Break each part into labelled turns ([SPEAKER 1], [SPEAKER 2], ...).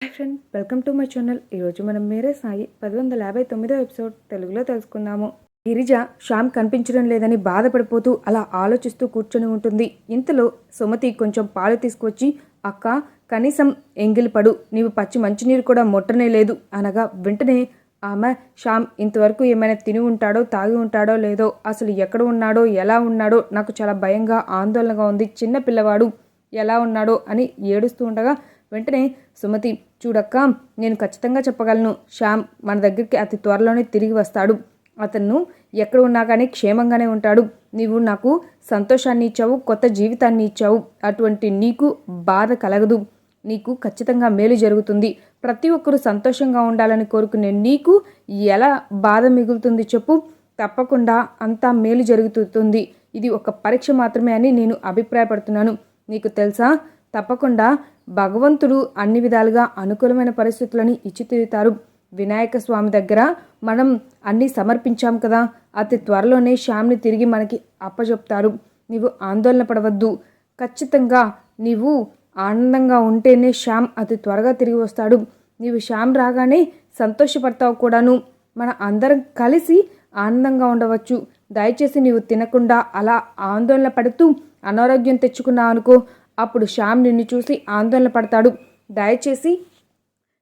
[SPEAKER 1] Hi friend welcome to my channel. ఈరోజు మనం మేరే సాయి పది వందల యాభై తొమ్మిదో ఎపిసోడ్ తెలుగులో తెలుసుకుందాము. గిరిజ శ్యామ్ కనిపించడం లేదని బాధపడిపోతూ అలా ఆలోచిస్తూ కూర్చొని ఉంటుంది. ఇంతలో సుమతి కొంచెం పాలు తీసుకొచ్చి అక్క కనీసం ఎంగిలి పడు. నీవు పచ్చి మంచినీరు కూడా ముట్టనే లేదు అనగా వెంటనే ఆమె శ్యామ్ ఇంతవరకు ఏమైనా తిని ఉంటాడో తాగి ఉంటాడో లేదో అసలు ఎక్కడ ఉన్నాడో ఎలా ఉన్నాడో నాకు చాలా భయంగా ఆందోళనగా ఉంది. చిన్న పిల్లవాడు ఎలా ఉన్నాడో అని ఏడుస్తూ ఉండగా వెంటనే సుమతి చూడక్క నేను ఖచ్చితంగా చెప్పగలను. శ్యామ్ మన దగ్గరికి అతి త్వరలోనే తిరిగి వస్తాడు. అతను ఎక్కడ ఉన్నా కానీ క్షేమంగానే ఉంటాడు. నీవు నాకు సంతోషాన్ని ఇచ్చావు కొత్త జీవితాన్ని ఇచ్చావు. అటువంటి నీకు బాధ కలగదు. నీకు ఖచ్చితంగా మేలు జరుగుతుంది. ప్రతి ఒక్కరూ సంతోషంగా ఉండాలని కోరుకునే నీకు ఎలా బాధ మిగులుతుంది చెప్పు. తప్పకుండా అంతా మేలు జరుగుతుంది. ఇది ఒక పరీక్ష మాత్రమే అని నేను అభిప్రాయపడుతున్నాను. నీకు తెలుసా? తప్పకుండా భగవంతుడు అన్ని విధాలుగా అనుకూలమైన పరిస్థితులని ఇచ్చి తీరుతారు. వినాయక స్వామి దగ్గర మనం అన్నీ సమర్పించాం కదా అతి త్వరలోనే శ్యామ్ని తిరిగి మనకి అప్పచెప్తారు. నీవు ఆందోళన పడవద్దు. ఖచ్చితంగా నీవు ఆనందంగా ఉంటేనే శ్యామ్ అతి త్వరగా తిరిగి వస్తాడు. నీవు శ్యామ్ రాగానే సంతోషపడతావు కూడాను. మన అందరం కలిసి ఆనందంగా ఉండవచ్చు. దయచేసి నీవు తినకుండా అలా ఆందోళన పడుతూ అనారోగ్యం తెచ్చుకున్నావు అనుకో అప్పుడు శ్యామ్ నిన్ను చూసి ఆందోళన పడతాడు. దయచేసి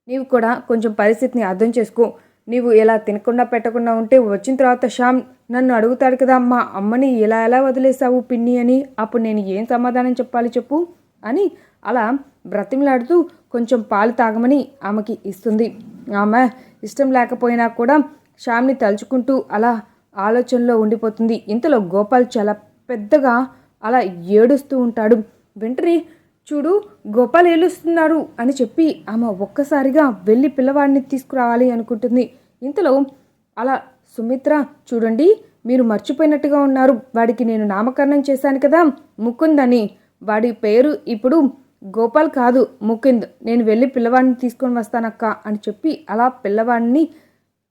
[SPEAKER 1] నీవు కూడా కొంచెం పరిస్థితిని అర్థం చేసుకో. నీవు ఇలా తినకుండా పెట్టకుండా ఉంటే వచ్చిన తర్వాత శ్యామ్ నన్ను అడుగుతాడు కదా మా అమ్మని ఇలా ఎలా వదిలేసావు పిన్ని అని? అప్పుడు నేను ఏం సమాధానం చెప్పాలి చెప్పు అని అలా బ్రతిమలాడుతూ కొంచెం పాలు తాగమని ఆమెకి ఇస్తుంది. ఆమె ఇష్టం లేకపోయినా కూడా శ్యామ్ని తలుచుకుంటూ అలా ఆలోచనలో ఉండిపోతుంది. ఇంతలో గోపాల్ చాలా పెద్దగా అలా ఏడుస్తూ ఉంటాడు. వెంటనే చూడు గోపాల్ ఏలుస్తున్నారు అని చెప్పి ఆమె ఒక్కసారిగా వెళ్ళి పిల్లవాడిని తీసుకురావాలి అనుకుంటుంది. ఇంతలో అలా సుమిత్ర చూడండి మీరు మర్చిపోయినట్టుగా ఉన్నారు. వాడికి నేను నామకరణం చేశాను కదా ముకుంద్ అని. వాడి పేరు ఇప్పుడు గోపాల్ కాదు ముకుంద్. నేను వెళ్ళి పిల్లవాడిని తీసుకొని వస్తానక్క అని చెప్పి అలా పిల్లవాడిని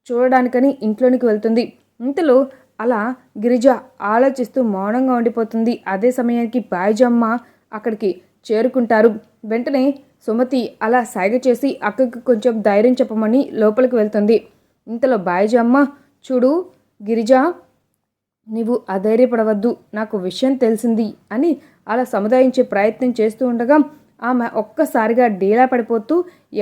[SPEAKER 1] చూడడానికని ఇంట్లోనికి వెళ్తుంది. ఇంతలో అలా గిరిజ ఆలోచిస్తూ మౌనంగా ఉండిపోతుంది. అదే సమయానికి బాయిజమ్మ అక్కడికి చేరుకుంటారు. వెంటనే సుమతి అలా సాగ చేసి అక్కకి కొంచెం ధైర్యం చెప్పమని లోపలికి వెళ్తుంది. ఇంతలో బాయిజమ్మ చూడు గిరిజ నీవు అధైర్యపడవద్దు నాకు విషయం తెలిసింది అని అలా సముదాయించే ప్రయత్నం చేస్తూ ఉండగా ఆమె ఒక్కసారిగా డీలా పడిపోతూ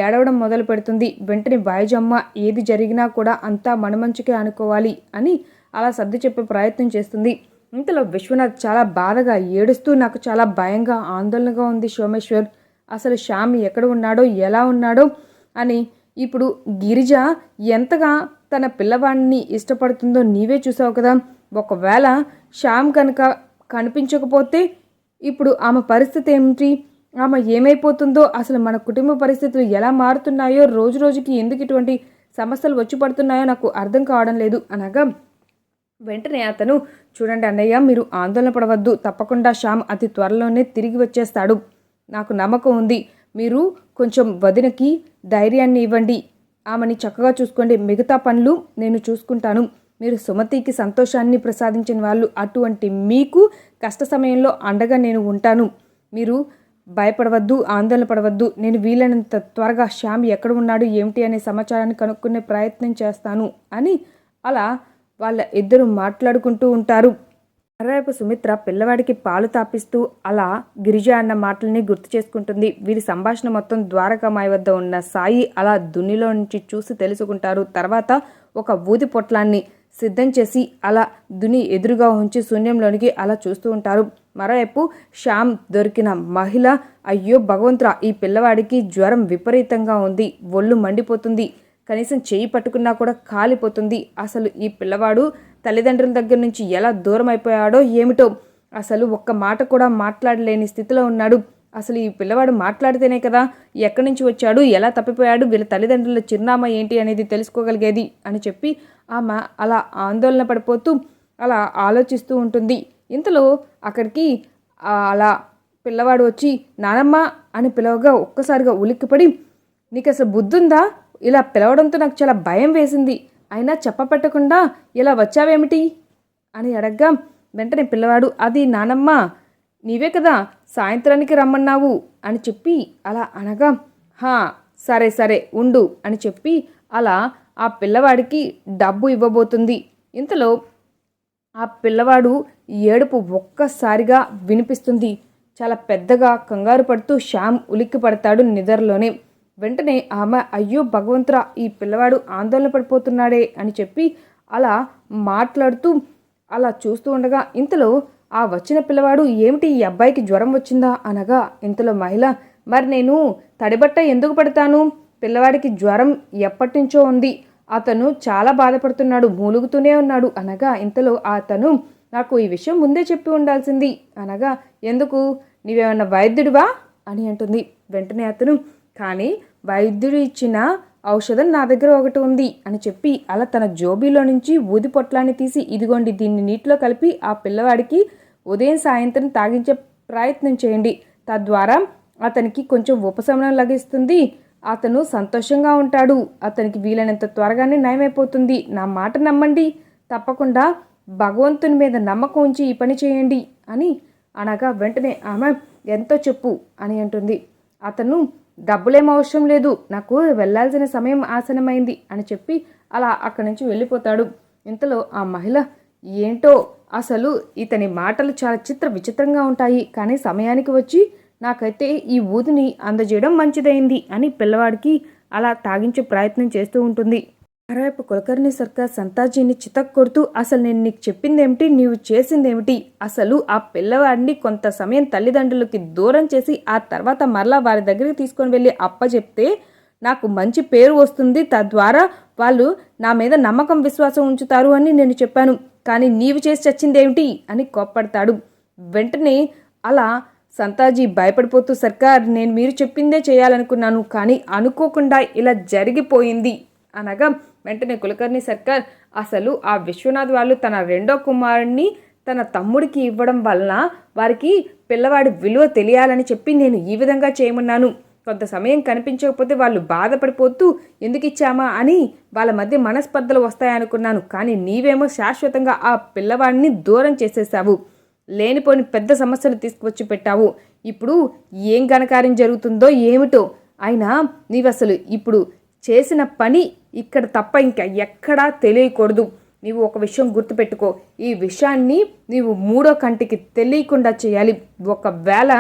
[SPEAKER 1] ఏడవడం మొదలు పెడుతుంది. వెంటనే బాయిజమ్మ ఏది జరిగినా కూడా అంతా మనమంచుకే అనుకోవాలి అని అలా సర్ది చెప్పే ప్రయత్నం చేస్తుంది. ఇంతలో విశ్వనాథ్ చాలా బాధగా ఏడుస్తూ నాకు చాలా భయంగా ఆందోళనగా ఉంది. సోమేశ్వర్ అసలు శ్యామ్ ఎక్కడ ఉన్నాడో ఎలా ఉన్నాడో అని. ఇప్పుడు గిరిజ ఎంతగా తన పిల్లవాడిని ఇష్టపడుతుందో నీవే చూసావు కదా. ఒకవేళ శ్యామ్ కనుక కనిపించకపోతే ఇప్పుడు ఆమె పరిస్థితి ఏమిటి? ఆమె ఏమైపోతుందో అసలు మన కుటుంబ పరిస్థితులు ఎలా మారుతున్నాయో రోజు రోజుకి ఎందుకు ఇటువంటి సమస్యలు వచ్చి పడుతున్నాయో నాకు అర్థం కావడం లేదు అనగా వెంటనే అతను చూడండి అన్నయ్య మీరు ఆందోళన పడవద్దు. తప్పకుండా శ్యామ్ అతి త్వరలోనే తిరిగి వచ్చేస్తాడు. నాకు నమ్మకం ఉంది. మీరు కొంచెం వదినకి ధైర్యాన్ని ఇవ్వండి. ఆమెని చక్కగా చూసుకోండి. మిగతా పనులు నేను చూసుకుంటాను. మీరు సుమతికి సంతోషాన్ని ప్రసాదించిన వాళ్ళు అటువంటి మీకు కష్ట సమయంలో అండగా నేను ఉంటాను. మీరు భయపడవద్దు ఆందోళన పడవద్దు. నేను వీలైనంత త్వరగా శ్యామ్ ఎక్కడ ఉన్నాడు ఏమిటి అనే సమాచారాన్ని కనుక్కునే ప్రయత్నం చేస్తాను అని అలా వాళ్ళ ఇద్దరు మాట్లాడుకుంటూ ఉంటారు. మరోవైపు సుమిత్ర పిల్లవాడికి పాలు తాపిస్తూ అలా గిరిజ అన్న మాటల్ని గుర్తు చేసుకుంటుంది. వీరి సంభాషణ మొత్తం ద్వారకామాయి వద్ద ఉన్న సాయి అలా దున్నిలో నుంచి చూసి తెలుసుకుంటారు. తర్వాత ఒక ఊది పొట్లాన్ని సిద్ధం చేసి అలా దుని ఎదురుగా ఉంచి శూన్యంలోనికి అలా చూస్తూ ఉంటారు. మరోవైపు శ్యామ్ దొరికిన మహిళ అయ్యో భగవంతురా ఈ పిల్లవాడికి జ్వరం విపరీతంగా ఉంది. ఒళ్ళు మండిపోతుంది. కనీసం చేయి పట్టుకున్నా కూడా కాలిపోతుంది. అసలు ఈ పిల్లవాడు తల్లిదండ్రుల దగ్గర నుంచి ఎలా దూరం అయిపోయాడో ఏమిటో అసలు ఒక్క మాట కూడా మాట్లాడలేని స్థితిలో ఉన్నాడు. అసలు ఈ పిల్లవాడు మాట్లాడితేనే కదా ఎక్కడి నుంచి వచ్చాడు ఎలా తప్పిపోయాడు వీళ్ళ తల్లిదండ్రుల చిరునామా ఏంటి అనేది తెలుసుకోగలిగేది అని చెప్పి ఆమె అలా ఆందోళన పడిపోతూ అలా ఆలోచిస్తూ ఉంటుంది. ఇంతలో అక్కడికి అలా పిల్లవాడు వచ్చి నానమ్మ అని పిలవగా ఒక్కసారిగా ఉలిక్కిపడి నీకు అసలు బుద్ధుందా? ఇలా పిలవడంతో నాకు చాలా భయం వేసింది. అయినా చెప్పపెట్టకుండా ఇలా వచ్చావేమిటి? అని అడగ్గా. వెంటనే పిల్లవాడు అది నానమ్మ నీవే కదా సాయంత్రానికి రమ్మన్నావు అని చెప్పి అలా అనగా. హా సరే సరే ఉండు అని చెప్పి అలా ఆ పిల్లవాడికి డబ్బు ఇవ్వబోతుంది. ఇంతలో ఆ పిల్లవాడు ఏడుపు ఒక్కసారిగా వినిపిస్తుంది. చాలా పెద్దగా కంగారు పడుతూ శ్యామ్ ఉలిక్కి పడతాడు నిద్రలోనే. వెంటనే ఆమె అయ్యో భగవంతురా ఈ పిల్లవాడు ఆందోళన పడిపోతున్నాడే అని చెప్పి అలా మాట్లాడుతూ అలా చూస్తూ ఉండగా ఇంతలో ఆ వచ్చిన పిల్లవాడు ఏమిటి ఈ అబ్బాయికి జ్వరం వచ్చిందా? అనగా ఇంతలో మహిళ మరి నేను తడిబట్ట ఎందుకు పడతాను? పిల్లవాడికి జ్వరం ఎప్పటి నుంచో ఉంది. అతను చాలా బాధపడుతున్నాడు మూలుగుతూనే ఉన్నాడు అనగా ఇంతలో అతను నాకు ఈ విషయం ముందే చెప్పి ఉండాల్సింది అనగా ఎందుకు? నీవేమన్నా వైద్యుడివా? అని అంటుంది. వెంటనే అతను కానీ వైద్యుడు ఇచ్చిన ఔషధం నా దగ్గర ఒకటి ఉంది అని చెప్పి అలా తన జోబీలో నుంచి ఊది పొట్లాన్ని తీసి ఇదిగోండి దీన్ని నీటిలో కలిపి ఆ పిల్లవాడికి ఉదయం సాయంత్రం తాగించే ప్రయత్నం చేయండి. తద్వారా అతనికి కొంచెం ఉపశమనం లభిస్తుంది. అతను సంతోషంగా ఉంటాడు. అతనికి వీలైనంత త్వరగానే నయమైపోతుంది. నా మాట నమ్మండి. తప్పకుండా భగవంతుని మీద నమ్మకం ఉంచి ఈ పని చేయండి అని అనగా వెంటనే ఆమె ఎంతో చెప్పు అని అంటుంది. అతను డబ్బులేం అవసరం లేదు. నాకు వెళ్ళాల్సిన సమయం ఆసనమైంది అని చెప్పి అలా అక్కడి నుంచి వెళ్ళిపోతాడు. ఇంతలో ఆ మహిళ ఏంటో అసలు ఇతని మాటలు చాలా చిత్ర విచిత్రంగా ఉంటాయి. కానీ సమయానికి వచ్చి నాకైతే ఈ ఊదిని అందజేయడం మంచిదైంది అని పిల్లవాడికి అలా తాగించే ప్రయత్నం చేస్తూ ఉంటుంది. మరోవైపు కులకర్ణి సర్కార్ సంతాజీని చితక్ కొడుతూ అసలు నేను నీకు చెప్పిందేమిటి? నీవు చేసిందేమిటి? అసలు ఆ పిల్లవాడిని కొంత సమయం తల్లిదండ్రులకి దూరం చేసి ఆ తర్వాత మరలా వారి దగ్గరికి తీసుకొని వెళ్ళి అప్పచెప్తే నాకు మంచి పేరు వస్తుంది. తద్వారా వాళ్ళు నా మీద నమ్మకం విశ్వాసం ఉంచుతారు అని నేను చెప్పాను. కానీ నీవు చేసి చచ్చిందేమిటి? అని కోప్పడతాడు. వెంటనే అలా సంతాజీ భయపడిపోతూ సర్కార్ నేను మీరు చెప్పిందే చేయాలనుకున్నాను. కానీ అనుకోకుండా ఇలా జరిగిపోయింది. అనగా వెంటనే కులకర్ణి సర్కార్ అసలు ఆ విశ్వనాథ్ వాళ్ళు తన రెండో కుమారుణ్ణి తన తమ్ముడికి ఇవ్వడం వలన వారికి పిల్లవాడి విలువ తెలియాలని చెప్పి నేను ఈ విధంగా చేయమన్నాను. కొంత సమయం కనిపించకపోతే వాళ్ళు బాధపడిపోతూ ఎందుకు ఇచ్చామా అని వాళ్ళ మధ్య మనస్పర్ధలు వస్తాయనుకున్నాను. కానీ నీవేమో శాశ్వతంగా ఆ పిల్లవాడిని దూరం చేసేసావు. లేనిపోని పెద్ద సమస్యలు తీసుకువచ్చి పెట్టావు. ఇప్పుడు ఏం ఘనకార్యం జరుగుతుందో ఏమిటో? అయినా నీవసలు ఇప్పుడు చేసిన పని ఇక్కడ తప్ప ఇంకా ఎక్కడా తెలియకూడదు. నీవు ఒక విషయం గుర్తుపెట్టుకో. ఈ విషయాన్ని నీవు మూడో కంటికి తెలియకుండా చేయాలి. ఒకవేళ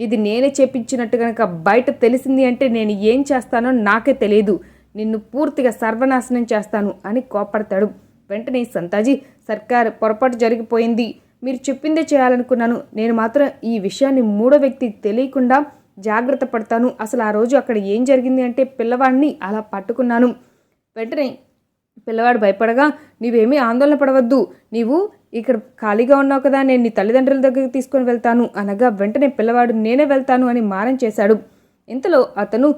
[SPEAKER 1] ఇది నేనే చేపించినట్టు కనుక బయట తెలిసింది అంటే నేను ఏం చేస్తానో నాకే తెలియదు. నిన్ను పూర్తిగా సర్వనాశనం చేస్తాను అని కోపడతాడు వెంటనే సంతాజీ సర్కార్ పొరపాటు జరిగిపోయింది. మీరు చెప్పిందే చేయాలనుకున్నాను. నేను మాత్రం ఈ విషయాన్ని మూడో వ్యక్తికి తెలియకుండా జాగ్రత్త పడతాను. అసలు ఆ రోజు అక్కడ ఏం జరిగింది అంటే పిల్లవాడిని అలా పట్టుకున్నాను. వెంటనే పిల్లవాడు భయపడగా నీవేమీ ఆందోళన పడవద్దు. నీవు ఇక్కడ ఖాళీగా ఉన్నావు కదా నేను నీ తల్లిదండ్రుల దగ్గరికి తీసుకొని వెళ్తాను. అనగా వెంటనే పిల్లవాడు నేనే వెళ్తాను అని మారం చేశాడు. ఇంతలో అతను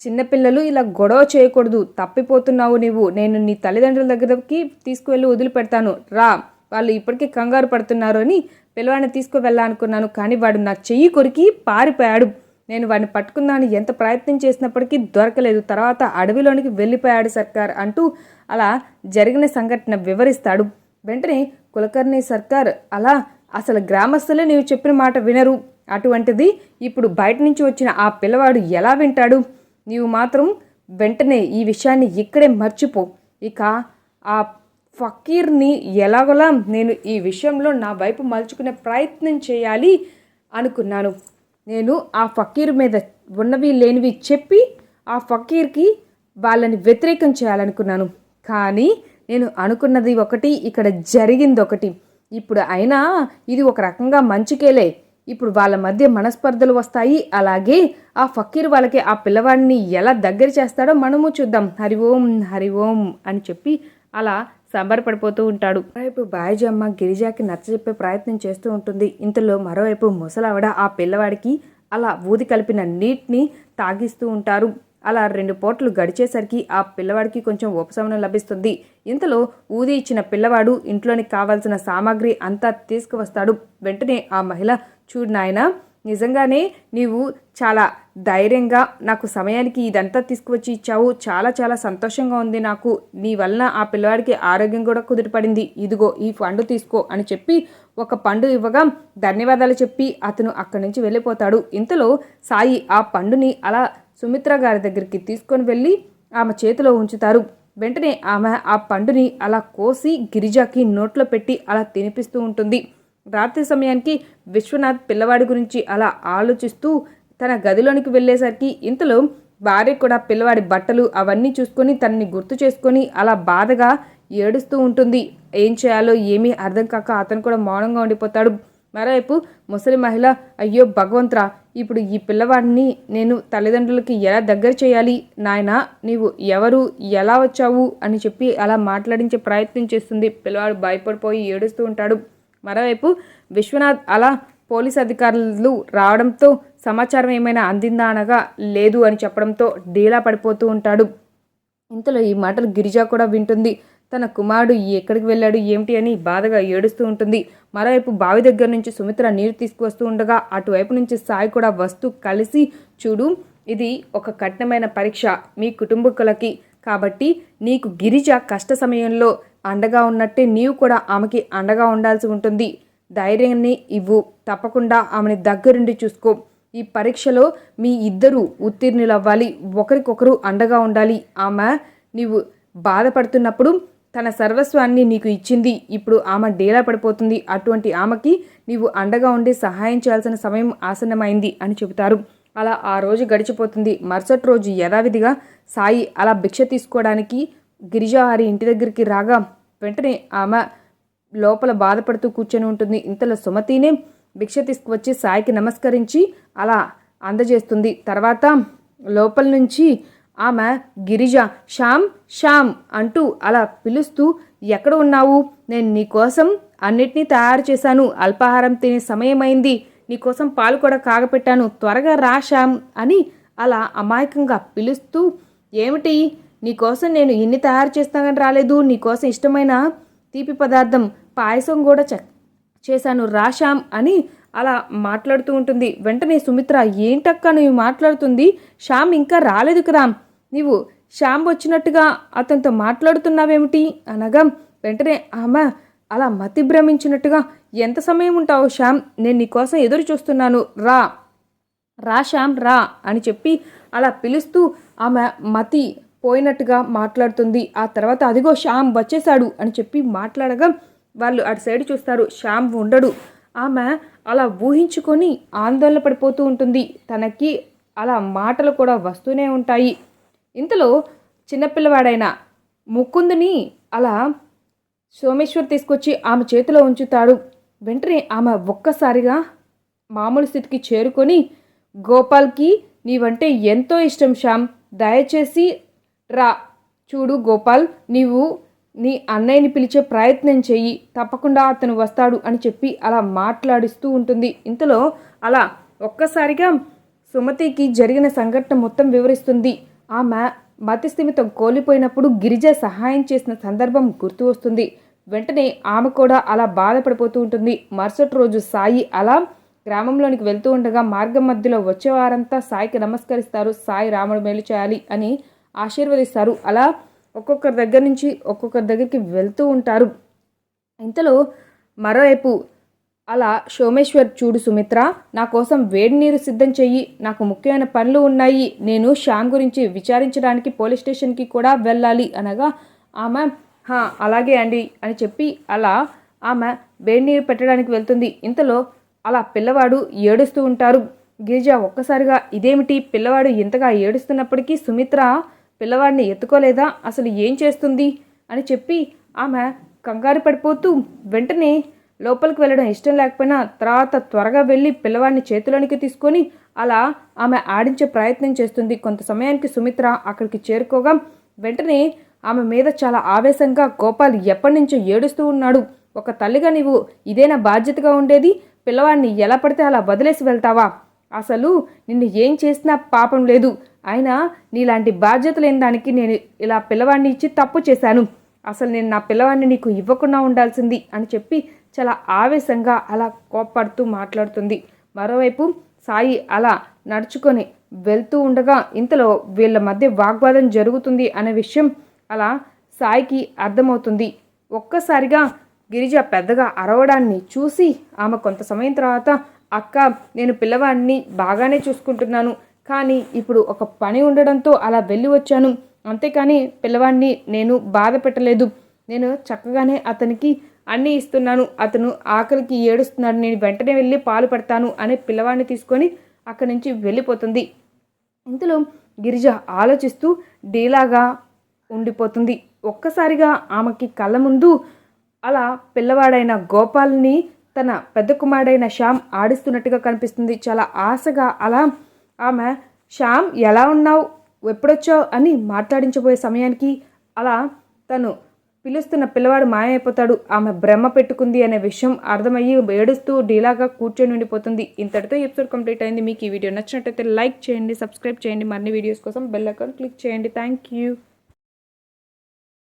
[SPEAKER 1] చిన్నపిల్లలు ఇలా గొడవ చేయకూడదు తప్పిపోతున్నావు నీవు. నేను నీ తల్లిదండ్రుల దగ్గరికి తీసుకువెళ్ళి వదిలిపెడతాను. రా వాళ్ళు ఇప్పటికీ కంగారు పడుతున్నారు అని పిల్లవాడిని తీసుకువెళ్ళాలనుకున్నాను. కానీ వాడు నా చెయ్యి కొరికి పారిపోయాడు. నేను వాడిని పట్టుకుందామని ఎంత ప్రయత్నం చేసినప్పటికీ దొరకలేదు. తర్వాత అడవిలోనికి వెళ్ళిపోయాడు సర్కార్ అంటూ అలా జరిగిన సంఘటన వివరిస్తాడు. వెంటనే కులకర్ణి సర్కార్ అలా అసలు గ్రామస్తులే నీవు చెప్పిన మాట వినరు. అటువంటిది ఇప్పుడు బయట నుంచి వచ్చిన ఆ పిల్లవాడు ఎలా వింటాడు? నీవు మాత్రం వెంటనే ఈ విషయాన్ని ఇక్కడే మర్చిపో. ఇక ఆ ఫకీర్ని ఎలాగోలా నేను ఈ విషయంలో నా వైపు మలుచుకునే ప్రయత్నం చేయాలి అనుకున్నాను. నేను ఆ ఫకీర్ మీద ఉన్నవి లేనివి చెప్పి ఆ ఫకీర్కి వాళ్ళని వ్యతిరేకం చేయాలనుకున్నాను. కానీ నేను అనుకున్నది ఒకటి ఇక్కడ జరిగింది ఒకటి. ఇప్పుడు అయినా ఇది ఒక రకంగా మంచికేలే. ఇప్పుడు వాళ్ళ మధ్య మనస్పర్ధలు వస్తాయి. అలాగే ఆ ఫకీర్ వాళ్ళకి ఆ పిల్లవాడిని ఎలా దగ్గర చేస్తాడో మనము చూద్దాం. హరి ఓం హరి ఓం అని చెప్పి అలా సంబరపడిపోతూ ఉంటాడు. మరోవైపు బాయిజీ అమ్మ గిరిజాకి నచ్చజెప్పే ప్రయత్నం చేస్తూ ఉంటుంది. ఇంతలో మరోవైపు ముసలావిడ ఆ పిల్లవాడికి అలా ఊది కలిపిన నీటిని తాగిస్తూ ఉంటారు. అలా రెండు పూటలు గడిచేసరికి ఆ పిల్లవాడికి కొంచెం ఉపశమనం లభిస్తుంది. ఇంతలో ఊది ఇచ్చిన పిల్లవాడు ఇంట్లోనికి కావాల్సిన సామాగ్రి అంతా తీసుకువస్తాడు. వెంటనే ఆ మహిళ చూడు నాయనా నిజంగానే నీవు చాలా ధైర్యంగా నాకు సమయానికి ఇదంతా తీసుకువచ్చి ఇచ్చావు. చాలా చాలా సంతోషంగా ఉంది నాకు. నీ వలన ఆ పిల్లవాడికి ఆరోగ్యం కూడా కుదిరిపడింది ఇదిగో ఈ పండు తీసుకో అని చెప్పి ఒక పండు ఇవ్వగా ధన్యవాదాలు చెప్పి అతను అక్కడి నుంచి వెళ్ళిపోతాడు. ఇంతలో సాయి ఆ పండుని అలా సుమిత్ర గారి దగ్గరికి తీసుకొని వెళ్ళి ఆమె చేతిలో ఉంచుతారు. వెంటనే ఆమె ఆ పండుని అలా కోసి గిరిజాకి నోట్లో పెట్టి అలా తినిపిస్తూ ఉంటుంది. రాత్రి సమయానికి విశ్వనాథ్ పిల్లవాడి గురించి అలా ఆలోచిస్తూ తన గదిలోనికి వెళ్ళేసరికి ఇంతలో భార్య కూడా పిల్లవాడి బట్టలు అవన్నీ చూసుకొని తనని గుర్తు చేసుకొని అలా బాధగా ఏడుస్తూ ఉంటుంది. ఏం చేయాలో ఏమీ అర్థం కాక అతను కూడా మౌనంగా ఉండిపోతాడు. మరోవైపు ముసలి మహిళ అయ్యో భగవంతురా ఇప్పుడు ఈ పిల్లవాడిని నేను తల్లిదండ్రులకి ఎలా దగ్గర చేయాలి? నాయన నీవు ఎవరు? ఎలా వచ్చావు? అని చెప్పి అలా మాట్లాడించే ప్రయత్నం చేస్తుంది. పిల్లవాడు భయపడిపోయి ఏడుస్తూ ఉంటాడు. మరోవైపు విశ్వనాథ్ అలా పోలీస్ అధికారులు రావడంతో సమాచారం ఏమైనా అందిందా అనగా లేదు అని చెప్పడంతో డీలా పడిపోతూ ఉంటాడు. ఇంతలో ఈ మాటలు గిరిజ కూడా వింటుంది. తన కుమారుడు ఎక్కడికి వెళ్ళాడు ఏమిటి అని బాధగా ఏడుస్తూ ఉంటుంది. మరోవైపు బావి దగ్గర నుంచి సుమిత్ర నీరు తీసుకువస్తూ ఉండగా అటువైపు నుంచి సాయి కూడా వస్తూ కలిసి చూడు ఇది ఒక కఠినమైన పరీక్ష. మీ కుటుంబకులకి కాబట్టి నీకు గిరిజ కష్ట సమయంలో అండగా ఉన్నట్టే నీవు కూడా ఆమెకి అండగా ఉండాల్సి ఉంటుంది. ధైర్యాన్ని ఇవ్వు. తప్పకుండా ఆమెని దగ్గరుండి చూసుకో. ఈ పరీక్షలో మీ ఇద్దరు ఉత్తీర్ణులు అవ్వాలి ఒకరికొకరు అండగా ఉండాలి. ఆమె నీవు బాధపడుతున్నప్పుడు తన సర్వస్వాన్ని నీకు ఇచ్చింది. ఇప్పుడు ఆమె డేలా పడిపోతుంది. అటువంటి ఆమెకి నీవు అండగా ఉండి సహాయం చేయాల్సిన సమయం ఆసన్నమైంది అని చెబుతారు. అలా ఆ రోజు గడిచిపోతుంది. మరుసటి రోజు యథావిధిగా సాయి అలా భిక్ష తీసుకోవడానికి గిరిజాహారి ఇంటి దగ్గరికి రాగా వెంటనే ఆమె లోపల బాధపడుతూ కూర్చొని ఉంటుంది. ఇంతలో సుమతినే భిక్ష తీసుకువచ్చి సాయికి నమస్కరించి అలా అందజేస్తుంది. తర్వాత లోపల నుంచి ఆమె గిరిజ శ్యామ్ శ్యామ్ అంటూ అలా పిలుస్తూ ఎక్కడ ఉన్నావు? నేను నీకోసం అన్నిటినీ తయారు చేశాను. అల్పాహారం తినే సమయమైంది. నీకోసం పాలు కూడా కాగపెట్టాను. త్వరగా రా శ్యామ్ అని అలా అమాయకంగా పిలుస్తూ ఏమిటి? నీకోసం నేను ఎన్ని తయారు చేస్తానని రాలేదు. నీకోసం ఇష్టమైన తీపి పదార్థం పాయసం కూడా చ చేశాను. రాశాం అని అలా మాట్లాడుతూ ఉంటుంది. వెంటనే సుమిత్ర ఏంటక్క నువ్వు మాట్లాడుతుంది? శ్యామ్ ఇంకా రాలేదు కదా. నీవు శ్యామ్ వచ్చినట్టుగా అతనితో మాట్లాడుతున్నావేమిటి? అనగా వెంటనే ఆమె అలా మతి భ్రమించినట్టుగా ఎంత సమయం ఉంటావు శ్యామ్? నేను నీకోసం ఎదురు చూస్తున్నాను. రా. రా శ్యామ్ రా అని చెప్పి అలా పిలుస్తూ ఆమె మతి పోయినట్టుగా మాట్లాడుతుంది. ఆ తర్వాత అదిగో శ్యామ్ వచ్చేశాడు అని చెప్పి మాట్లాడగా వాళ్ళు అటు సైడ్ చూస్తారు. శ్యామ్ ఉండడు. ఆమె అలా ఊహించుకొని ఆందోళన పడిపోతూ ఉంటుంది. తనకి అలా మాటలు కూడా వస్తూనే ఉంటాయి. ఇంతలో చిన్నపిల్లవాడైన ముకుందుని అలా సోమేశ్వర్ తీసుకొచ్చి ఆమె చేతిలో ఉంచుతాడు. వెంటనే ఆమె ఒక్కసారిగా మామూలు స్థితికి చేరుకొని గోపాల్కి నీవంటే ఎంతో ఇష్టం శ్యామ్ దయచేసి రా. చూడు గోపాల్ నీవు నీ అన్నయ్యని పిలిచే ప్రయత్నం చెయ్యి. తప్పకుండా అతను వస్తాడు అని చెప్పి అలా మాట్లాడిస్తూ ఉంటుంది. ఇంతలో అలా ఒక్కసారిగా సుమతికి జరిగిన సంఘటన మొత్తం వివరిస్తుంది. ఆమె మతిస్థిమితం కోల్పోయినప్పుడు గిరిజ సహాయం చేసిన సందర్భం గుర్తు వస్తుంది. వెంటనే ఆమె కూడా అలా బాధపడిపోతూ ఉంటుంది. మరుసటి రోజు సాయి అలా గ్రామంలోనికి వెళ్తూ ఉండగా మార్గం మధ్యలో వచ్చేవారంతా సాయికి నమస్కరిస్తారు. సాయి రాముడు మేలు చేయాలి అని ఆశీర్వదిస్తారు. అలా ఒక్కొక్కరి దగ్గర నుంచి ఒక్కొక్కరి దగ్గరికి వెళ్తూ ఉంటారు. ఇంతలో మరోవైపు అలా సోమేశ్వర్ చూడు సుమిత్ర నా కోసం వేడి నీరు సిద్ధం చెయ్యి. నాకు ముఖ్యమైన పనులు ఉన్నాయి. నేను శ్యామ్ గురించి విచారించడానికి పోలీస్ స్టేషన్కి కూడా వెళ్ళాలి అనగా ఆమె "హా, అలాగే అండి అని చెప్పి అలా ఆమె వేడి నీరు పెట్టడానికి వెళ్తుంది. ఇంతలో అలా పిల్లవాడు ఏడుస్తూ ఉంటారు. గిరిజ ఒక్కసారిగా ఇదేమిటి? పిల్లవాడు ఇంతగా ఏడుస్తున్నప్పటికీ సుమిత్ర పిల్లవాడిని ఎత్తుకోలేదా? అసలు ఏం చేస్తుంది? అని చెప్పి ఆమె కంగారు పడిపోతూ వెంటనే లోపలికి వెళ్ళడం ఇష్టం లేకపోయినా తర్వాత త్వరగా వెళ్ళి పిల్లవాడిని చేతిలోనికి తీసుకొని అలా ఆమె ఆడించే ప్రయత్నం చేస్తుంది. కొంత సమయానికి సుమిత్ర అక్కడికి చేరుకోగా వెంటనే ఆమె మీద చాలా ఆవేశంగా గోపాల్ ఎప్పటి నుంచో ఏడుస్తూ ఉన్నాడు. ఒక తల్లిగా నీవు ఇదేనా బాధ్యతగా ఉండేది? పిల్లవాడిని ఎలా పడితే అలా వదిలేసి వెళ్తావా? అసలు నిన్ను ఏం చేసినా పాపం లేదు. అయినా నీలాంటి బాధ్యత లేని దానికి నేను ఇలా పిల్లవాడిని ఇచ్చి తప్పు చేశాను. అసలు నేను నా పిల్లవాడిని నీకు ఇవ్వకుండా ఉండాల్సింది అని చెప్పి చాలా ఆవేశంగా అలా కోప్పడుతూ మాట్లాడుతుంది. మరోవైపు సాయి అలా నడుచుకొని వెళ్తూ ఉండగా ఇంతలో వీళ్ళ మధ్య వాగ్వాదం జరుగుతుంది అనే విషయం అలా సాయికి అర్థమవుతుంది. ఒక్కసారిగా గిరిజ పెద్దగా అరవడాన్ని చూసి ఆమె కొంత సమయం తర్వాత అక్క నేను పిల్లవాడిని బాగానే చూసుకుంటున్నాను కానీ ఇప్పుడు ఒక పని ఉండడంతో అలా వెళ్ళి వచ్చాను. అంతేకాని పిల్లవాడిని నేను బాధ పెట్టలేదు. నేను చక్కగానే అతనికి అన్నీ ఇస్తున్నాను. అతను ఆకలికి ఏడుస్తున్నాడు. నేను వెంటనే వెళ్ళి పాలు పెడతాను అనే పిల్లవాడిని తీసుకొని అక్కడి నుంచి వెళ్ళిపోతుంది. ఇంతలో గిరిజ ఆలోచిస్తూ డీలాగా ఉండిపోతుంది. ఒక్కసారిగా ఆమెకి కళ్ళ ముందు అలా పిల్లవాడైన గోపాల్ని తన పెద్ద కుమారుడైన శ్యామ్ ఆడిస్తున్నట్టుగా కనిపిస్తుంది. చాలా ఆశగా అలా ఆమె శ్యామ్ ఎలా ఉన్నావు? ఎప్పుడొచ్చావు? అని మాట్లాడించబోయే సమయానికి అలా తను పిలుస్తున్న పిల్లవాడు మాయమైపోతాడు. ఆమె భ్రమ పెట్టుకుంది అనే విషయం అర్థమయ్యి ఏడుస్తూ డీలాగా కూర్చొని ఉండిపోతుంది. ఇంతటితో ఎపిసోడ్ కంప్లీట్ అయింది. మీకు ఈ వీడియో నచ్చినట్టయితే లైక్ చేయండి సబ్స్క్రైబ్ చేయండి. మరిన్ని వీడియోస్ కోసం బెల్ అకౌంట్ క్లిక్ చేయండి. Thank you.